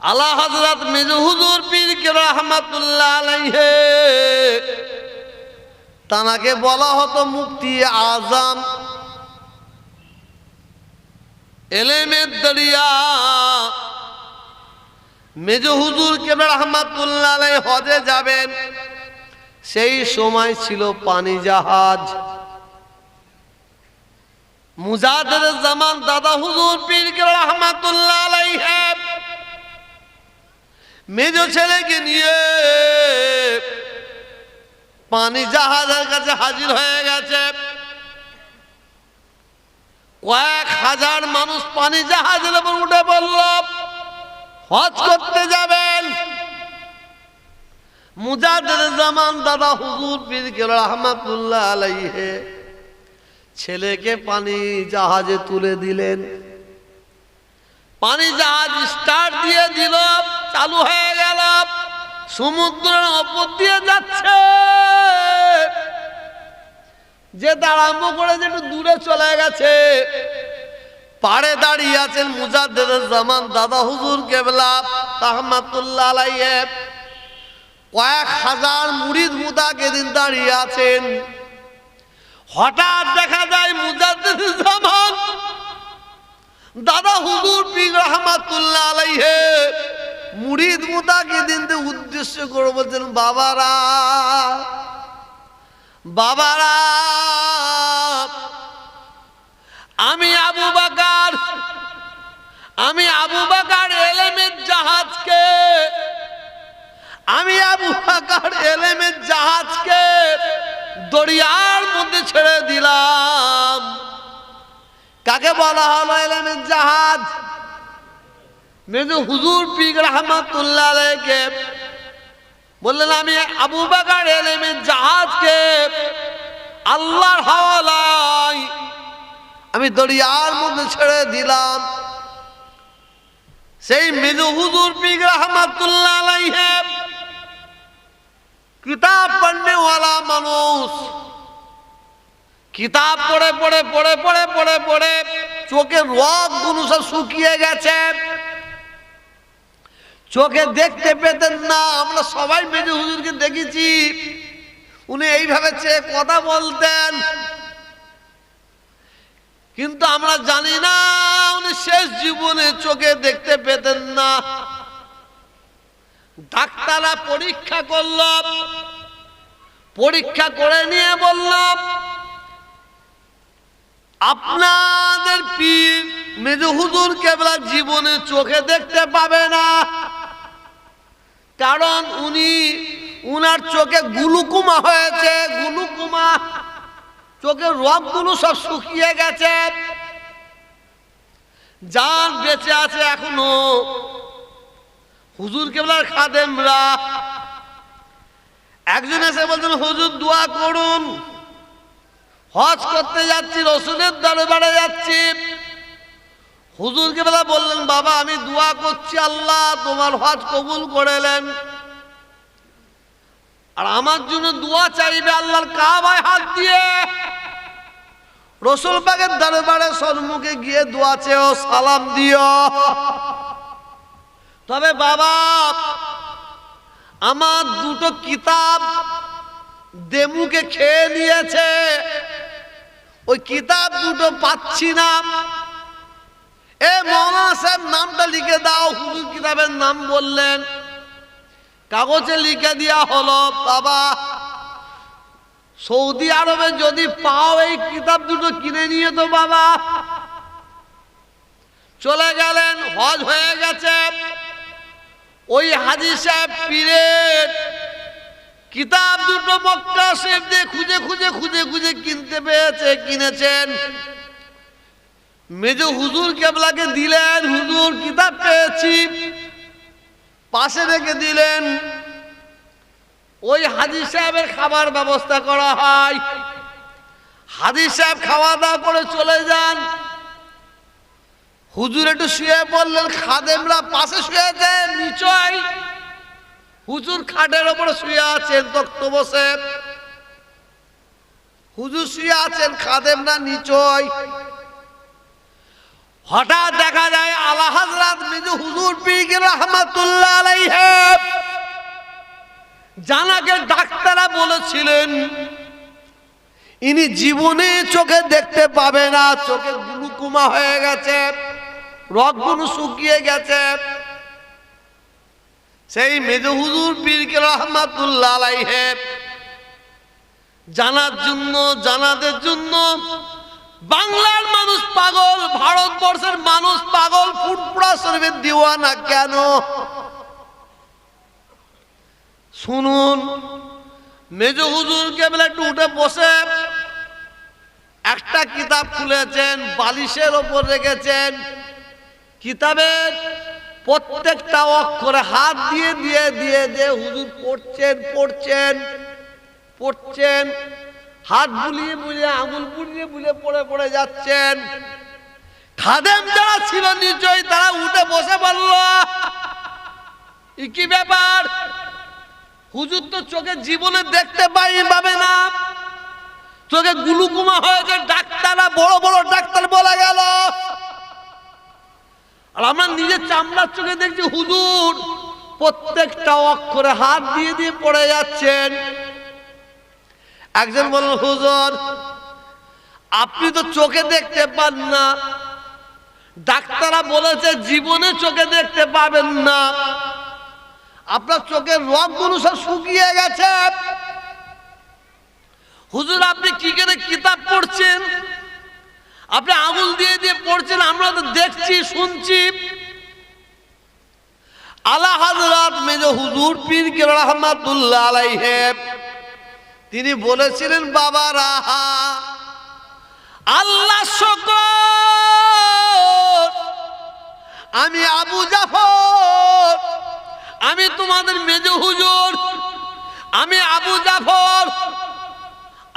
আলা হজরত মিজু হুজুর পীর কে রহমাতুল্লাহ আলাইহে। তানাকে বলা হতো মুক্তি আজম। এলেমের দরিয়া। মেজু কে রহমাতুল্লাহ আলাই হজে যাবেন। সেই সময় ছিল পানি জাহাজ। মুজাদের জামান দাদা হুজুর পীর কে রহমাতুল্লাহ মেজ ছেলেকে নিয়ে পানি জাহাজের কাছে হাজির হয়ে গেছে। কয়েক হাজার মানুষ পানি জাহাজের উপর উঠে পড়ল। হজ করতে যাবেন। মুজাদের জামান দাদা হুজুর পীর রহমাতুল্লাহ আলাইহে। ছেলেকে পানি জাহাজে তুলে দিলেন। পানি জাহাজ স্টার্ট দিয়ে দিল। চালু হয়ে গেল। সমুদ্রের ওপর দিয়ে যাচ্ছে। যে দাঁড়াম্ব করে যে একটু দূরে চলে গেছে। পাড়ে দাঁড়িয়ে আছেন মুজাদ্দের জামান দাদা হুজুর কেবলা রহমাতুল্লাহ আলাইহে। কয়েক হাজার মুরিদ মুদা কেদিন দাঁড়িয়ে আছেন। হঠাৎ দেখা যায় মুজাদ্দের দাদা হুজুর পীর রহমাতুল্লাহ আলাইহে। মুরিদ মুদাকে দিনতে উদ্দেশ্য করে, বলছেন, বাবারা বাবারা, আমি আবু বাকার, আমি আবু বাকার এলেমের জাহাজকে, আমি আবু বাকার এলেমের জাহাজকে দরিয়ার মধ্যে ছেড়ে দিলাম। কাকে বলা হলো এলেমের জাহাজ? মেজু হুজুর পিক রহমাতুল্লাহ আলাইকে বললেন, আমি আবু বাকার এলেমের জাহাজকে আল্লাহর হাওয়ালায় আমি দরিয়ার মধ্যে ছেড়ে দিলাম। সেই মেজু হুজুর পিক রহমাতুল্লাহ আলাইহে কিতাব পড়নেওয়ালা মানুষ কিতাব পড়ে পড়ে পড়ে পড়ে পড়ে পড়ে চোখের রকগুলো সব শুকিয়ে গেছে। চোখে দেখতে পেতেন না, আমরা সবাই মেজু হুজুরকে দেখেছি। উনি এইভাবে চেয়ে কথা বলতেন। কিন্তু আমরা জানি না, উনি শেষ জীবনে চোখে দেখতে পেতেন না। ডাক্তাররা পরীক্ষা করল, পরীক্ষা করে নিয়ে বললাম আপনাদের পীর মেজ হুজুর কেবলা জীবনে চোখে দেখতে পাবে না। কারণ উনি, উনার চোখে গুলুকুমা হয়েছে, গুলুকুমা। চোখের রবগুলো সব শুকিয়ে গেছে। যান বেঁচে আছে এখনও, হুজুর কেবলার খাদেমরা। একজন এসে বলছেন, হুজুর, দোয়া করুন। হজ করতে যাচ্ছি, রসুলের দরবারে যাচ্ছি। হুজুরকে বেলা বললেন, বাবা, আমি দোয়া করছি, আল্লাহ তোমার হজ কবুল করেলেন আর আমার জন্য দোয়া চাইবে আল্লাহর কাবায় হাত দিয়ে। রসুল পাকের দরবারে সম্মুখে গিয়ে দোয়া চেয়েও সালাম দিও। তবে বাবা, আমার দুটো কিতাব দেমুকে খেয়ে নিয়েছে। ওই কিতাব দুটো পাচ্ছি না। এ মৌলানা নামটা লিখে দাও, হুজুর কিতাবের নাম বললেন। কাগজে লিখে দেওয়া হলো, বাবা, সৌদি আরবে যদি পাও এই কিতাব দুটো কিনে নিয়ে তো, বাবা। চলে গেলেন, হজ হয়ে গেছে। ওই হাজি সাহেব পীরের কিতাব দুটো মক্কা শরীফ দিয়ে খুঁজে খুঁজে খুঁজে খুঁজে কিনতে পেয়েছে, কিনেছেন। মেজ হুজুর কেবলাকে দিলেন, হুজুর কিতাব পেয়েছি। পাশে রেখে দিলেন, ওই হাজি সাহেবের খাবার ব্যবস্থা করা হয়। হাজি সাহেব খাওয়া দাওয়া করে চলে যান। হুজুর একটু শুয়ে পড়লেন, খাদেমরা পাশে শুয়েছে নিচয়। হুজুর খাটের ওপরে শুয়ে আছেন, তক্ত বসে হুজুর শুয়ে আছেন, খাদেমরা নিচয়। হঠাৎ দেখা যায় আলা হাজরাত মিজু হুজুর পীর রহমাতুল্লাহ জানাকে ডাক্তাররা বলেছিলেন, ইনি জীবনে চোখে দেখতে পাবে না, চোখে গ্লুকোমা হয়ে গেছে, রগগুলো শুকিয়ে গেছে। সেই মেজু হুজুর পীরকে রহমাতুল্লাহ জানার জন্য, জানাদের জন্য বাংলার মানুষ পাগল, ভারতবর্ষের মানুষ পাগল, ফুটপুরা শরীফের দিওয়ানা কেন? শুনুন, মেজ হুজুর কেবল একটু উঠে বসে। একটা কিতাব খুলেছেন, বালিশের ওপর রেখেছেন। কিতাবের প্রত্যেকটা অক্ষরে হাত দিয়ে দিয়ে দিয়ে দিয়ে হুজুর পড়ছেন পড়ছেন পড়ছেন। হাত বুলিয়ে বুলিয়ে, আঙুল বুলিয়ে বুলিয়ে পড়ে পড়ে যাচ্ছেন। খাদেম যারা ছিল নিশ্চয়ই তারা উঠে বসে "ই কি ব্যাপার? হুজুর তো চোখে জীবনে দেখতে পাই পাবে না। চোখে গুলুকুমা হয়েছে ডাক্তাররা, বড় বড় ডাক্তার বলে গেল। আর আমরা নিজের চামড়ার চোখে দেখছি হুজুর প্রত্যেকটা অক্ষরে হাত দিয়ে দিয়ে পড়ে যাচ্ছেন। একজন বলল, হুজুর, আপনি তো চোখে দেখতে পান না। ডাক্তাররা বলেছে জীবনে চোখে দেখতে পাবেন না। আপনার চোখের রগগুলো সব শুকিয়ে গেছে। হুজুর, আপনি কি করে কিতাব পড়ছেন? আপনি আঙুল দিয়ে দিয়ে পড়ছেন, আমরা তো দেখছি, শুনছি। আলা হাজরাত মেজ হুজুর পীর কে রহমাতুল্লাহ আলাইহি। তিনি বলেছিলেন, বাবা রাহা, আল্লাহ শকর, আমি আবু জাফর, আমি তোমাদের মেজ হুজুর, আমি আবু জাফর,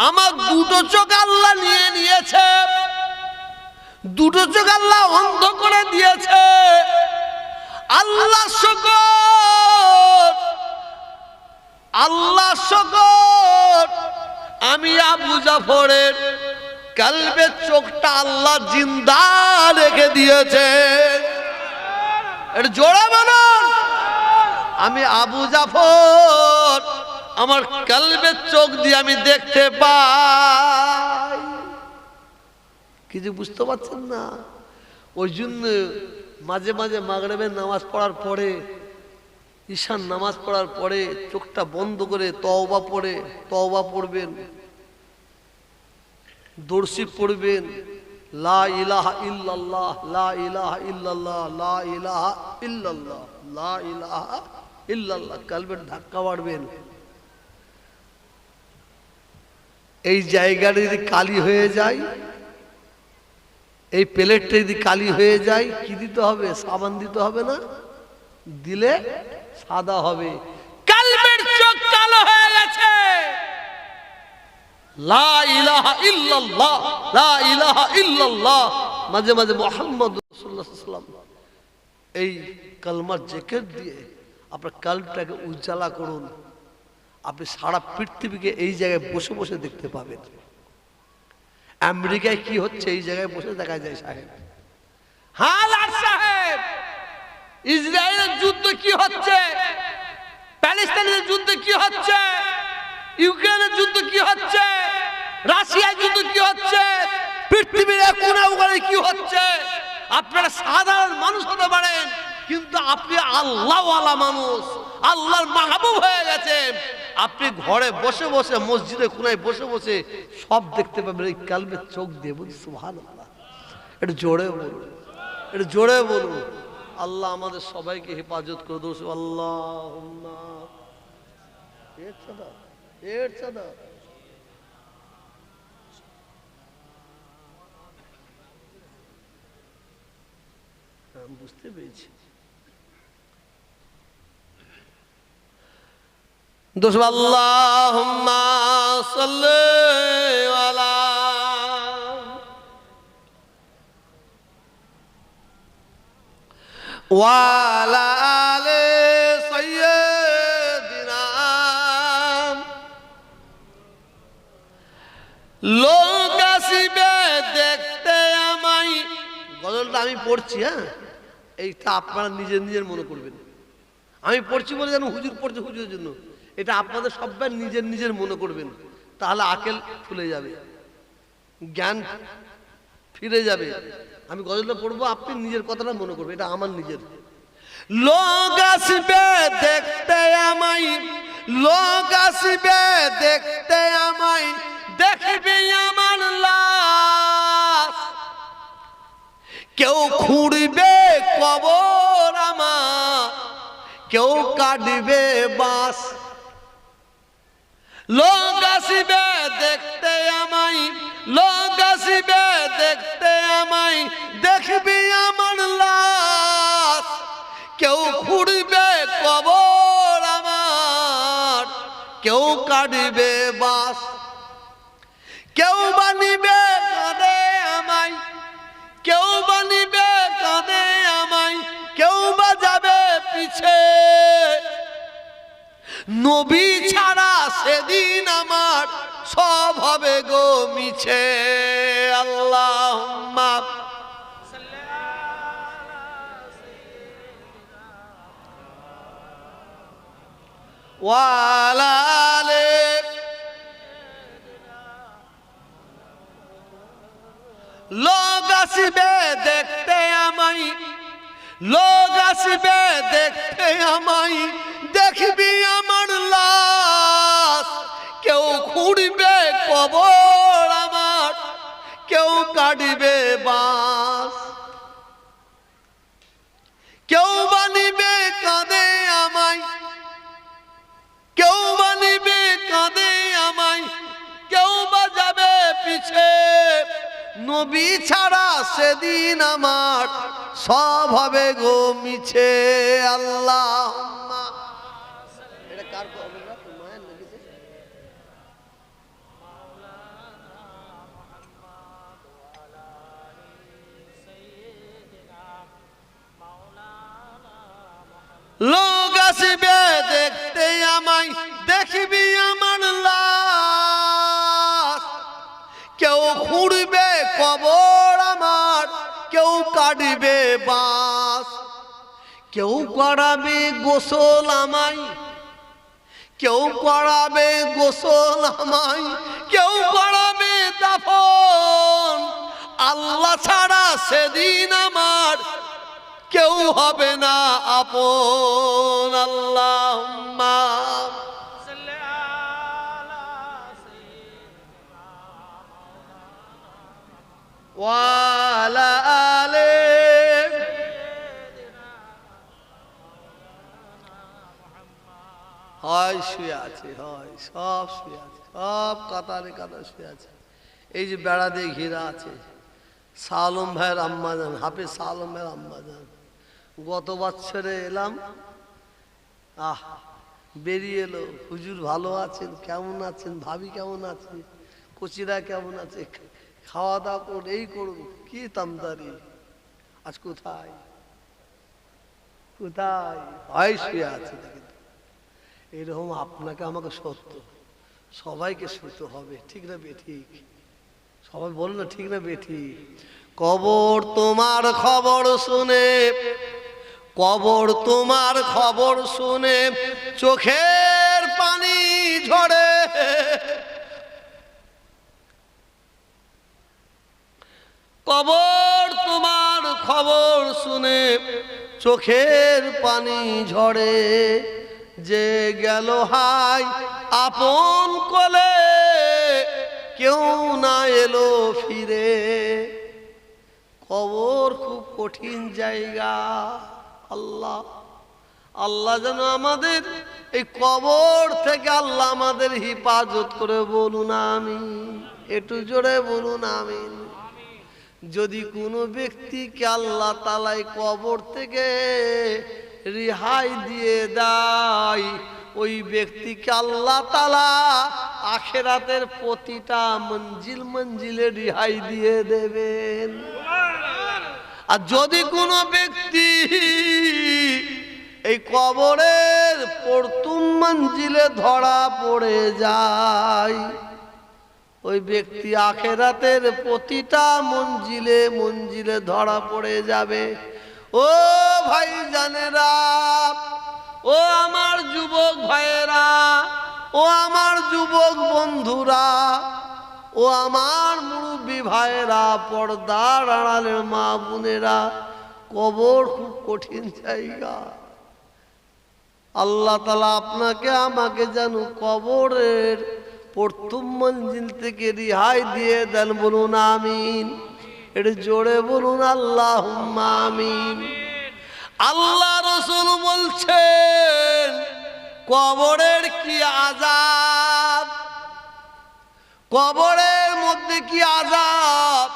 আমার দুটো চোখ আল্লাহ নিয়ে নিয়েছে, দুটো চোখ আল্লাহ অন্ধ করে দিয়েছে, আল্লাহ শকর আল্লাহ শকর আমি আবু জাফরের কালবের চোখটা আল্লাহ জিন্দা রেখে দিয়েছে। জোড়া বলুন। আমি আবু জাফর, আমার কালবের চোখ দিয়ে আমি দেখতে পাই। কিছু বুঝতে পারছেন না? ওই জন্য মাঝে মাঝে মাগরেবের নামাজ পড়ার পরে ঈশান নামাজ পড়ার পরে চোখটা বন্ধ করে তওবা পড়ে, তওবা পড়বেন। দর্শি পড়বেন, লা ইলাহা ইল্লাল্লাহ, লা ইলাহা ইল্লাল্লাহ, লা ইলাহা ইল্লাল্লাহ, লা ইলাহা ইল্লাল্লাহ, কালবের ধাক্কা মারবেন। এই জায়গাটা যদি কালি হয়ে যায়, এই প্লেটটা যদি কালি হয়ে যায়, কি দিতে হবে? সাবান দিতে হবে না? দিলে সাদা হবে। কালবের চোখ কালো হয়ে গেছে। লা লা মাঝে মাঝে মোহাম্মদ এই কালমার জেকের দিয়ে আপনার কালটাকে উজ্জ্বলা করুন। আপনি সারা পৃথিবীকে এই জায়গায় বসে বসে দেখতে পাবেন। আমেরিকায় কি হচ্ছে এই জায়গায় বসে দেখা যায় সাহেব। লাট সাহেব! ইসরায়েলের যুদ্ধ কি হচ্ছে? প্যালেস্তাইনের যুদ্ধ কি হচ্ছে? ইউক্রেনের যুদ্ধ কি হচ্ছে? রাশিয়ার যুদ্ধ কি হচ্ছে? পৃথিবীর কোনা ওখানে কি হচ্ছে? আপনারা সাধারণ মানুষ হতে পারেন, কিন্তু আপনি আল্লাহওয়ালা মানুষ। আল্লাহর মাহবুব হয়ে গেছেন আপনি ঘরে বসে বসে মসজিদে কোনায় বসে বসে সব দেখতে পাবেন, এই কালবে চোখ দিয়ে বলি সুহান এটা জোরে বলুন এটা জোরে বলুন। আল্লাহ আমাদের সবাইকে হেফাজত করে দোষ আল্লাহ আমি বুঝতে পেরেছি। দোষ আল্লাহ লোক আসিবে দেখতে আমায়। গজলটা আমি পড়ছি হ্যাঁ? এইটা আপনারা নিজের নিজের মনে করবেন। আমি পড়ছি বলে যেন হুজুর পড়ছে হুজুরের জন্য। এটা আপনাদের সবাই নিজের নিজের মনে করবেন। তাহলে আকেল ফুলে যাবে। জ্ঞান ফিরে যাবে। আমি গজলটা পড়ব, আপনি নিজের কথাটা মনে করবেন, এটা আমার নিজের। লোক আসবে দেখতে আমায়, লোক আসবে দেখতে আমায়, দেখবে আমার লাশ। কেউ খুঁড়বে কবর আমার, কেউ কাটবে বাস। লোক আসিবে দেখতে আমায় লোক আসিবে দেখতে আমায়, দেখবি আমার লাশ। কেউ খুঁড়বে কবর আমার, কেউ কাটবে বাস। কেউ নবী ছাড়া সেদিন আমার সব হবে গো মিছে। আল্লাহ ওয়ালালে। লোক আসবে দেখতে আমায়, লোক আসবে দেখতে আমায়। দেখবি আমার লাশ। কেউ খুঁড়বে কবর আমার, কেউ কাটবে বাস। কেউ বানিবে কাঁদে আমায়। কেউ বানিবে কাঁদে আমায়। কেউ বাজাবে পিছে। নবী ছাড়া সেদিন আমার সব হবে গো মিছে আল্লাহ। কেউ করাবে গোসল আমাই কেউ করাবে গোসল আমাই কেউ করাবে দাফন। আল্লাহ ছাড়া সেদিন আমার কেউ হবে না আপন। আল্লাহ ওয়ালা হয়, শুয়ে আছে, হয়, সব শুয়ে আছে, সব কাতারে কাতার শুয়ে আছে। এই যে বেড়া দিয়ে ঘেরা আছে, সালম ভাইয়ের আম্মা যান হাফিজ সালম ভাইয়ের আম্মা যান গত বছরে এলাম, আহ, বেরিয়ে এলো, হুজুর ভালো আছেন, কেমন আছেন, ভাবি কেমন আছে, কচিরা কেমন আছে, খাওয়া দাওয়া করুন, এই করুন, কি তামদারি আজ কোথায়? কোথায়? হয়, শুয়ে আছে এরকম আপনাকে আমাকে সত্য। সবাইকে সত্য হবে, ঠিক না বেঠিক? সবাই বল না, ঠিক না বে ঠিক কবর তোমার খবর শুনে, কবর তোমার খবর শুনে চোখের পানি ঝরে। কবর তোমার খবর শুনে চোখের পানি ঝরে। যে গেল হাই আপন কোলে, কেউ না এলো ফিরে। কবর খুব কঠিন জায়গা, আল্লাহ। আল্লাহ যেন আমাদের এই কবর থেকে আল্লাহ আমাদের হিফাজত করে বলুন আমি একটু জোরে বলুন আমি যদি কোনো ব্যক্তিকে আল্লাহ তালাই কবর থেকে রেহাই দিয়ে দেয় ওই ব্যক্তিকে আল্লাহ তালা আখেরাতের প্রতিটা মঞ্জিল মঞ্জিলে রেহাই দিয়ে দেবেন। আর যদি কোনো ব্যক্তি এই কবরের প্রথম মঞ্জিলে ধরা পড়ে যায়, ওই ব্যক্তি আখেরাতের প্রতিটা মঞ্জিলে মঞ্জিলে ধরা পড়ে যাবে। ও ভাই জানেরা ও আমার যুবক ভাইয়েরা, ও আমার যুবক বন্ধুরা, ও আমার মুরব্বী ভাইয়েরা, পর্দার আড়ালের মা বোনেরা, কবর খুব কঠিন জায়গা। আল্লাহ তালা আপনাকে, আমাকে যেন কবরের প্রথম মঞ্জিল থেকে রিহাই দিয়ে দেন, বলুন আমিন। এটা জোরে বলুন আল্লাহ আমিন। আল্লাহ রসুল বলছেন, কবরের কি আজাব কবরের মধ্যে কি আজাব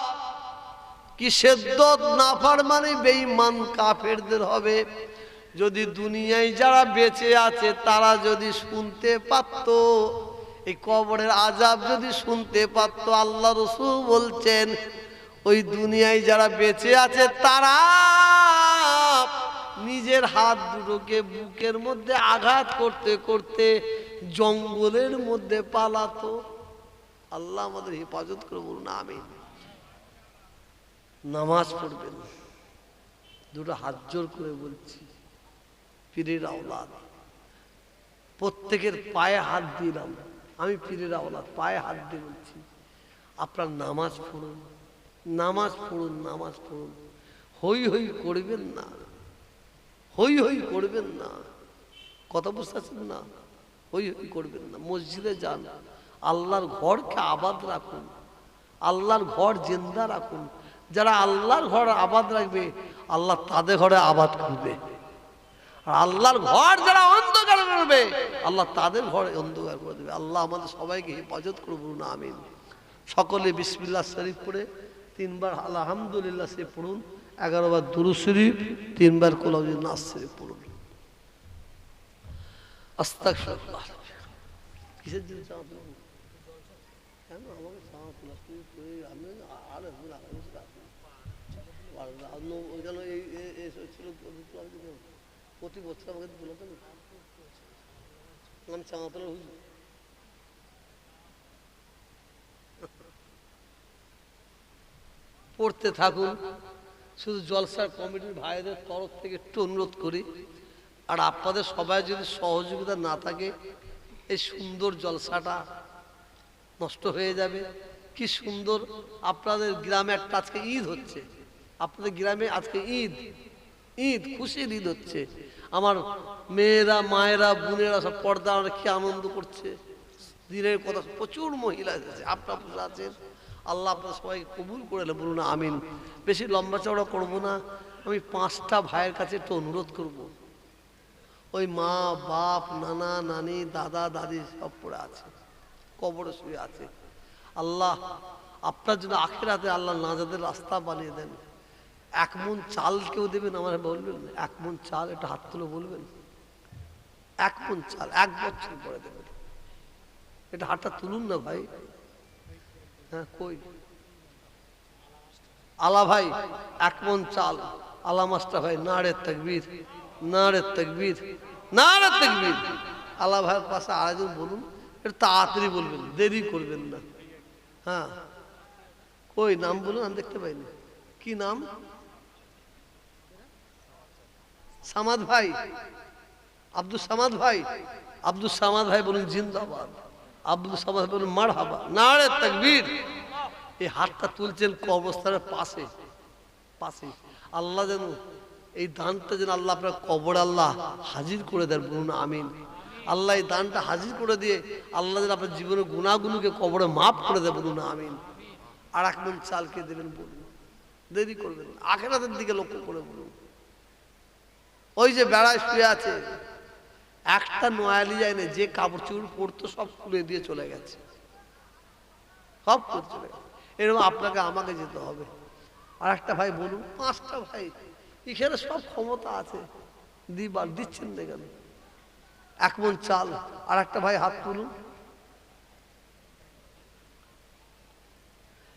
কি সেদ্দত নাফার মানে বেঈমান কাফেরদের হবে? যদি দুনিয়ায় যারা বেঁচে আছে, তারা যদি শুনতে পারত, এই কবরের আজাব যদি শুনতে পারত, আল্লাহ রসুল বলছেন ওই দুনিয়ায় যারা বেঁচে আছে, তারা নিজের হাত দুটোকে বুকের মধ্যে আঘাত করতে করতে জঙ্গলের মধ্যে পালাতো। আল্লাহ আমাদের হেফাজত করে বলুন আমি নামাজ পড়বেন। দুটো হাত জোর করে বলছি, পীরের আওলাদ। প্রত্যেকের পায়ে হাত দিলাম। আমি পীরের আওলাদ, পায়ে হাত দিয়ে বলছি, আপনার নামাজ পড়ুন। নামাজ পড়ুন নামাজ পড়ুন। হই হই করবেন না। হই হই করবেন না। কথা বুঝতে পারছেন না? হই হই করবেন না। মসজিদে যান। আল্লাহর ঘরকে আবাদ রাখুন। আল্লাহর ঘর জিন্দা রাখুন। যারা আল্লাহর ঘর আবাদ রাখবে, আল্লাহ তাদের ঘরে আবাদ করবে। আর আল্লাহর ঘর যারা অন্ধকার করবে, আল্লাহ তাদের ঘরে অন্ধকার করে দেবে। আল্লাহ আমাদের সবাইকে হেফাজত করব না আমিন। সকলে বিসমিল্লাহ শরীফ পড়ে তিনবার আলহামদুলিল্লাহ সে পড়ুন এগারো বার দুরু শরীফ, তিনবার কোলাউজি নাস শরীফ পড়ুন। কিসের আমাকে আমি আর এই। প্রতি বছর আমাকে তো না। আমি চাওয়া পড়তে থাকুন। শুধু জলসার কমিটির ভাইদের তরফ থেকে একটু অনুরোধ করি। আর আপনাদের সবাই যদি সহযোগিতা না থাকে, এই সুন্দর জলসাটা নষ্ট হয়ে যাবে। কি সুন্দর আপনাদের গ্রামে একটা আজকে ঈদ হচ্ছে। আপনাদের গ্রামে আজকে ঈদ। ঈদ, খুশির ঈদ হচ্ছে। আমার মেয়েরা, মায়েরা, বোনেরা সব পর্দা কি আনন্দ করছে। দিনের কথা, প্রচুর মহিলা এসেছে। আপনার আছেন? আল্লাহ আপনার সবাইকে কবুল করে বলুন আমিন। বেশি লম্বা চওড়া করব না, আমি পাঁচটা ভাইয়ের কাছে একটু অনুরোধ করব। ওই মা, বাপ, নানা, নানি, দাদা, দাদি সব পড়ে আছে, কবরে শুয়ে আছে। আল্লাহ, আপনার জন্য আখেরাতে আল্লাহ নাজাদের রাস্তা বানিয়ে দেন। এক মন চাল কেউ দেবেন আমার বলবেন? এক মন চাল একটা হাত তুলে বলবেন? এক মন চাল, এক বছর পরে দেবেন। এটা হাতটা তুলুন না ভাই। কই? আলা ভাই, এক মন চাল। আলা মাস্টার ভাই, নাড়ে তকবীর নাড়ে তকবীর নাড়ে তকবীর। আলা ভাইয়ের পাশে আরেকজন বলুন এটা তাড়াতাড়ি বলবেন, দেরি করবেন না। হ্যাঁ। কই, নাম বলুন, আমি দেখতে পাইনি। কি নাম? সামাদ ভাই। আব্দুল সামাদ ভাই। আব্দুল সামাদ ভাই বলুন, জিন্দাবাদ। আব্দুল ভাই বলুন মার হাবা নাড়ে তকবীর। এই হাতটা তুলছেন কবরস্থানের পাশে পাশে। আল্লাহ যেন, এই দানটা যেন আল্লাহ আপনার কবর আল্লাহ হাজির করে দেন, বলুন আমিন। আল্লাহ এই দানটা হাজির করে দিয়ে আল্লাহ যেন আপনার জীবনের গুণাগুলোকে কবরে মাফ করে দেয় বলুন আমিন। আর এক মন চালকে দেবেন, বলুন। দেরি করবেন আখেরাতের দিকে লক্ষ্য করে বলুন। ওই যে বেড়ায় শুয়ে আছে একটা নয়ালি যায় না, যে কাপড় চোপড় পরতো সব খুলে দিয়ে চলে গেছে। সব করে চলে গেছে। এরকম আপনাকে, আমাকে যেতে হবে। আর একটা ভাই বলুন, পাঁচটা ভাই, এখানে সব ক্ষমতা আছে। দিবার, দিচ্ছেন না কেন? এক মন চাল, আর একটা ভাই হাত তুলুন।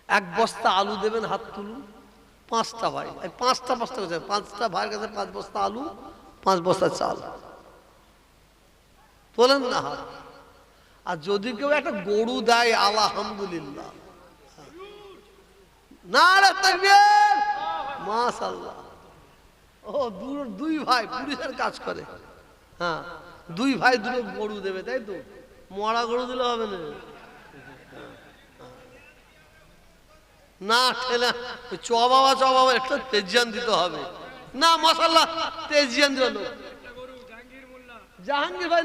এক বস্তা আলু দেবেন, হাত তুলুন। পাঁচটা ভাই, পাঁচটা পাঁচটা পাঁচটা ভাইয়ের কাছে পাঁচ বস্তা আলু, পাঁচ বস্তা চাল। তোলেন না। হাত আর যদি কেউ একটা গরু দেয়, আলহামদুলিল্লাহ। না মাশাআল্লাহ। ও দুই ভাই পুলিশের কাজ করে। হ্যাঁ দুই ভাই গরু দেবে, তাই তো? মরা গরু দিলে হবে না। না ঠেলা চ বাবা চ বাবা একটা তেজিয়ান দিতে হবে। না মশাল্লা তেজিয়ান দিল জাহাঙ্গীর ভাই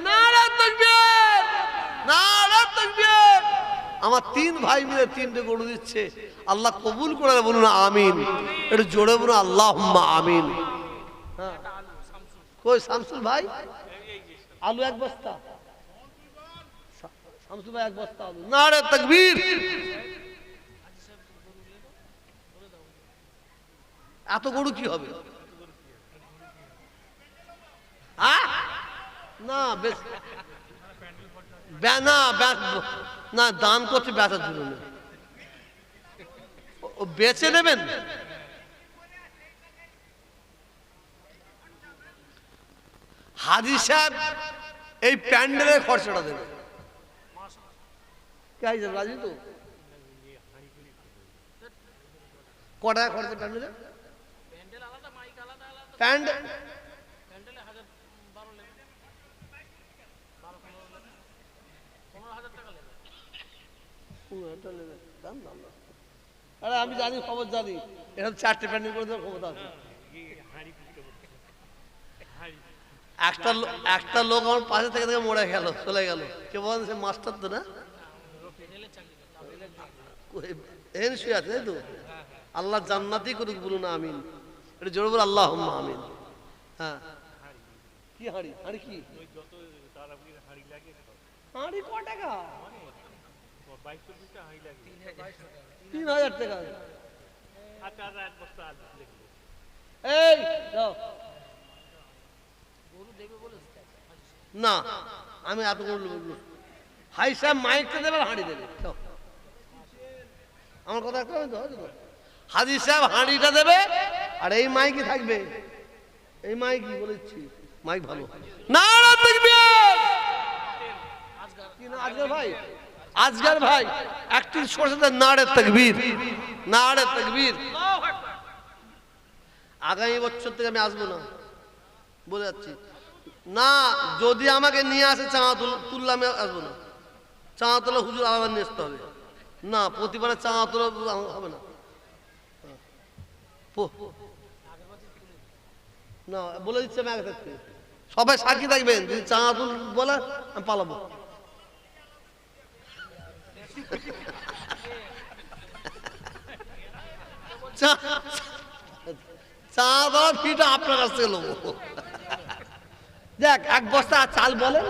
আমার তিন ভাই মিলে তিনটে গরু দিচ্ছে। আল্লাহ কবুল করে বলুন আমিন। একটু জোরে বলুন আল্লাহ আমিন। কই শামসুল ভাই? আলু এক বস্তা। এক বস্তা না তাকবীর! এত গরু কি হবে আহ? না, বেশ। না না, দান করছে বেচার জন্য। ও- নেবেন? হাজি সাহেব এই প্যান্ডেলের খরচাটা দেবে। রাজি তো? ক টাকা খরচা প্যান্ডেলে প্যান্ডেলে হাজার বারো লেগে বারো পনেরো লেগে পনেরো হাজার টাকা লেগে আমি জানি, খবর জানি। চারটে প্যান্ডেল করে দেওয়ার ক্ষমতা আছে। একটা একটা লোক আমার পাশে থেকে থেকে মরে গেল, চলে গেল। কে বলেন সে মাস্টার তো না? শুয়ে আছে তো? আল্লাহ জান্নাতি করুক বলুন, আমিন। এটা জোরে বল আল্লাহ আমিন। হ্যাঁ। কি হাঁড়ি? হাঁড়ি কি? হাঁড়ি ক টাকা? তিন হাজার টাকা। এই যাও গরু দেবে বলে না আমি এত করে বলব হাই সাহেব মাইকটা দেবে আর হাঁড়ি দেবে। আমার কথা একটা তো হয়তো হাজি সাহেব হাঁড়িটা দেবে আর এই মাইকই থাকবে। এই মাইকই বলেছি মাইক ভালো। না কি ভাই? আজকের ভাই, একটি সরষে নাড়ে তকবীর নাড়ে তকবীর। আগামী বছর থেকে আমি আসব না, বলে যাচ্ছি। না, যদি আমাকে নিয়ে আসে চাঁদা তুল তুললে আমি আসব না। চাঁদা তোলা হুজুর আলাদা নিয়ে আসতে হবে। না, প্রতিবারে চাঁদা তোলা হবে না। না, বলে দিচ্ছে আমি আগে থাকতে। সবাই সাক্ষী থাকবেন, যদি চাঁদা তুল বলে আমি পালাবো। চা- ফিটা আপনার কাছ থেকে দেখ, এক বস্তা চাল বলেন।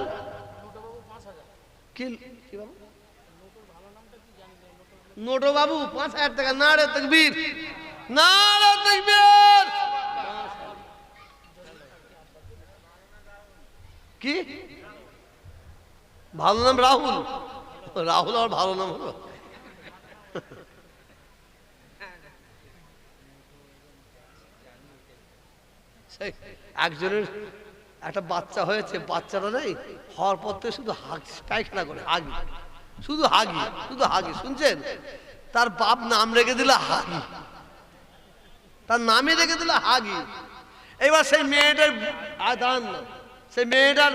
নোটো বাবু? পাঁচ হাজার টাকা না রে তকবীর। না রে তকবীর! কি? ভালো নাম রাহুল। রাহুল আমার ভালো নাম হলো একজনের একটা বাচ্চা হয়েছে, বাচ্চাটা নেই, হওয়ার পর থেকে শুধু হাগ, পায়খানা করে, হাগি। শুধু হাগি শুধু হাগি, শুনছেন? তার বাপ নাম রেখে দিল হাগি। তার নামে রেখে দিল হাগি। এবার সেই মেয়েটার দাঁড়ান সেই মেয়েটার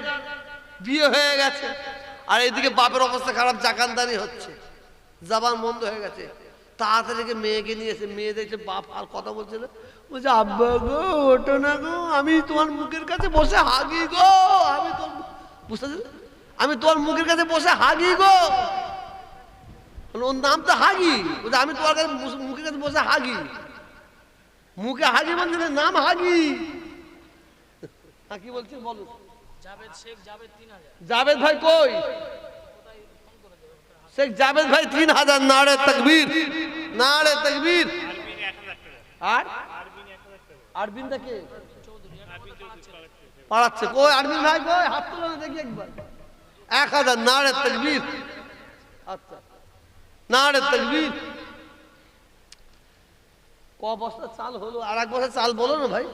বিয়ে হয়ে গেছে। আর এদিকে বাপের অবস্থা খারাপ জাকানদানি হচ্ছে। জাবান বন্ধ হয়ে গেছে। তাড়াতাড়ি মেয়েকে নিয়ে এসে মেয়ে দেখছে বাপ আর কথা বলছিল বলছে আব্বা গো ওটো না গো আমি তোমার মুখের কাছে বসে হাগি গো আমি তোর বুঝতে আমি তোমার মুখের কাছে বসে হাগি গো। ওর নাম তো হাগি। বলছে আমি তোমার কাছে মুখের কাছে বসে হাগি। মুখে হাগি বলছে না, নাম হাগি। হ্যাঁ কি বলছে বলো। জাভেদ ভাই কই? শেখ জাভেদ ভাই তিন হাজার নাড়ে তকবীর নাড়ে তকবীর। আর? আরবিনটা পাড়াচ্ছে কই আরবিন ভাই কই? হাত তুলে দেখি একবার। এক হাজার নাড়ে তকবীর। আচ্ছা। নাড়ে তকবীর। ক বস্তা চাল হলো? আর এক বস্তা চাল বলো না ভাই।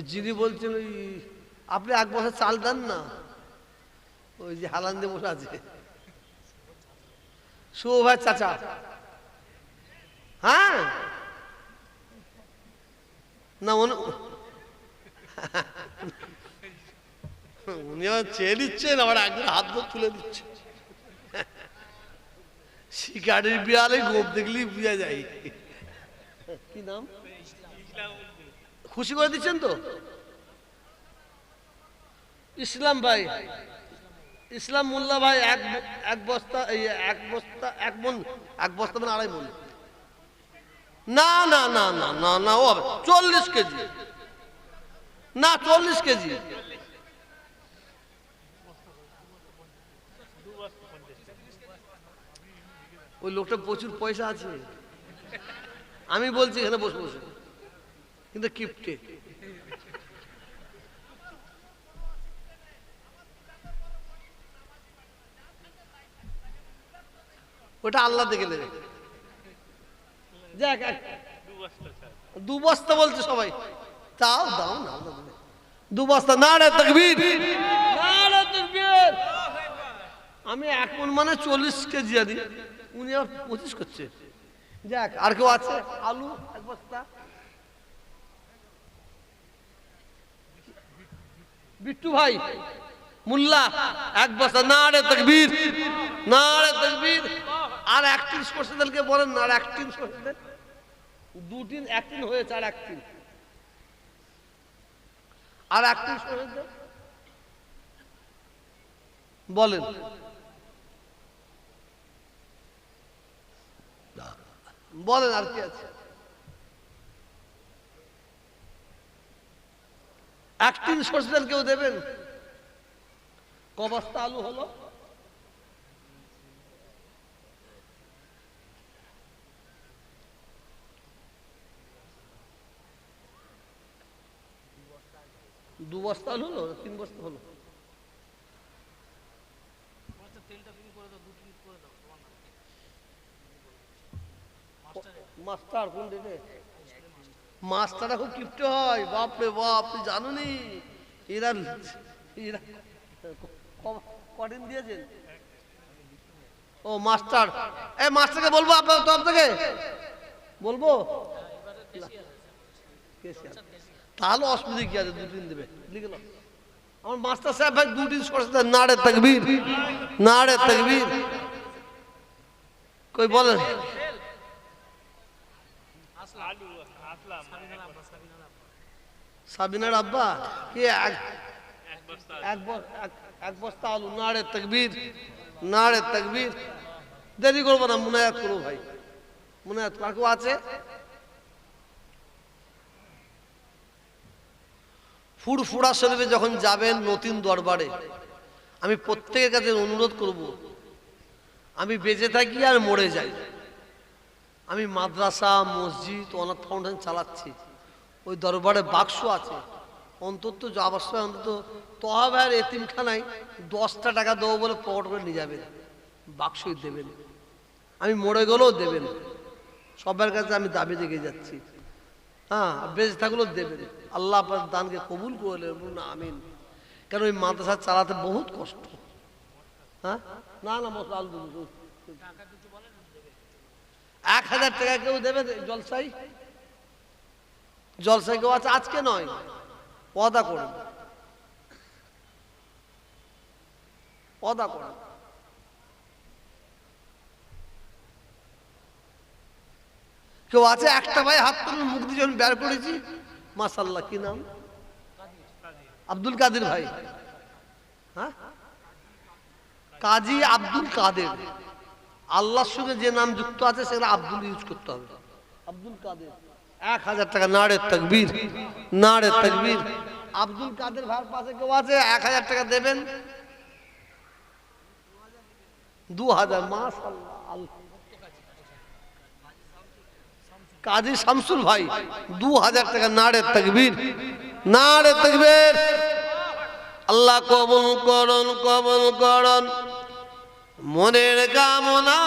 যিনি বলছেন ওই, আপনি এক বছর চাল দেন না? ওই যে হালান দিয়ে বসে আছে। শুভ ভাই চাচা। হ্যাঁ? না, উনি উনি আমার চেয়ে দিচ্ছেন আবার একজন হাত ধরে তুলে দিচ্ছে। শিকারির বিড়ালে গোপ দেখলেই বুঝা যায়। কি নাম? খুশি করে দিচ্ছেন তো? ইসলাম ভাই, ইসলাম মোল্লা ভাই এক বস্তা এক বস্তা, এক মন, এক বস্তা মানে আড়াই মন। না না না না না না, ও হবে। চল্লিশ কেজি। না, চল্লিশ কেজি। ওই লোকটা প্রচুর পয়সা আছে। আমি বলছি এখানে বসে বসে। কিন্তু কিপটে। ওটা আল্লাহ দেখে নেবে। দু বস্তা বলছে সবাই। তাও দাও না দু বস্তা না রে তকবীর। আমি এক মন চল্লিশ কেজি আদি উনি পঁচিশ করছে। যাক আর কেউ আছে? আলু এক বস্তা। বিট্টু ভাই মুল্লা এক বস্তা। না রে তকবীর না রে তকবীর। আর একত্রিশ পার্সেন্টকে বলেন না আর একত্রিশ পার্সেন্ট দুটিন একদিন হয়েছে আর একদিন আর একত্রিশ পার্সেন্ট বলেন। বলেন আর কি আছে। একদিন সরষে তেল কেউ দেবেন? ক বস্তা আলু হলো? দু বস্তা আলু হলো? তিন বস্তা হলো বলছে তেলটা তুমি করে দাও দু টিকিট করে দাও তোমার নাম মাস্টার কোন ডেটে মাস্টাররা খুব কিপ্টে হয়। বাপ রে বাপ তুই জানো নি কদিন দিয়েছেন ও, মাস্টার। এ, মাস্টারকে বলব আপনার তরফ থেকে? বলব? তাহলে অসুবিধা কি আছে? দুদিন দেবে। লিখে। আমার মাস্টার সাহেব ভাই দুদিন সরষে নাড়ে তকবীর। নাড়ে তকবীর। কই বলেন? সাবিনার আব্বা? কি, এক বস্তা আলু, নাড়ে তকবীর নাড়ে তকবীর। দেরি করব না, মুনায়াত করব ভাই। মুনায়াত কাকু আছে? ফুরফুরা শরীফে যখন যাবেন নতুন দরবারে, আমি প্রত্যেকের কাছে অনুরোধ করব, আমি বেঁচে থাকি আর মরে যাই। আমি মাদ্রাসা, মসজিদ, অনাথ ফাউন্ডেশন চালাচ্ছি। ওই দরবারে বাক্স আছে। অন্তত যাবার সময় অন্তত তহাবের এতিমখানায় দশটা টাকা দেবো বলে পকেট করে নিয়ে যাবেন বাক্সই দেবেন আমি মরে গেলেও দেবেন সবার কাছে আমি দাবি রেখে যাচ্ছি। হ্যাঁ বেঁচে থাকলেও দেবেন আল্লাহ আপনার দানকে কবুল করলে বলুন আমিন। কেন ওই মাদ্রাসা চালাতে বহুত কষ্ট? হ্যাঁ? না না, মশলা আলু। এক হাজার টাকা কেউ দেবে জলসাই? জলসাই কেউ আছে? আজকে নয়। পদা করুন। পদা করুন। কেউ আছে? একটা ভাই হাত তুলুন মুখ দিয়ে যখন বের করেছি মাসাল্লাহ কি নাম? আব্দুল কাদের ভাই। হ্যাঁ? কাজী আব্দুল কাদের। আল্লাহর সঙ্গে যে নাম যুক্ত আছে সেগুলো আব্দুল ইউজ করতে হবে। আব্দুল কাদের? এক হাজার টাকা নাড়ে তকবীর নাড়ে তকবীর। আব্দুল কাদের ভাইয়ের পাশে কেউ আছে? এক হাজার টাকা দেবেন। দু হাজার মাস কাজী শামসুল ভাই দু হাজার টাকা নাড়ে তকবীর। নাড়ে তকবীর। আল্লাহ কবুল করুন কবুল করুন। মনের কামনা।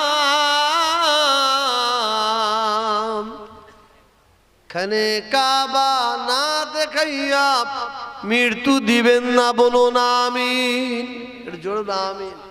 খানে কাবা না দেখাইয়া মৃত্যু দিবেন না বলো না জোর আমিন।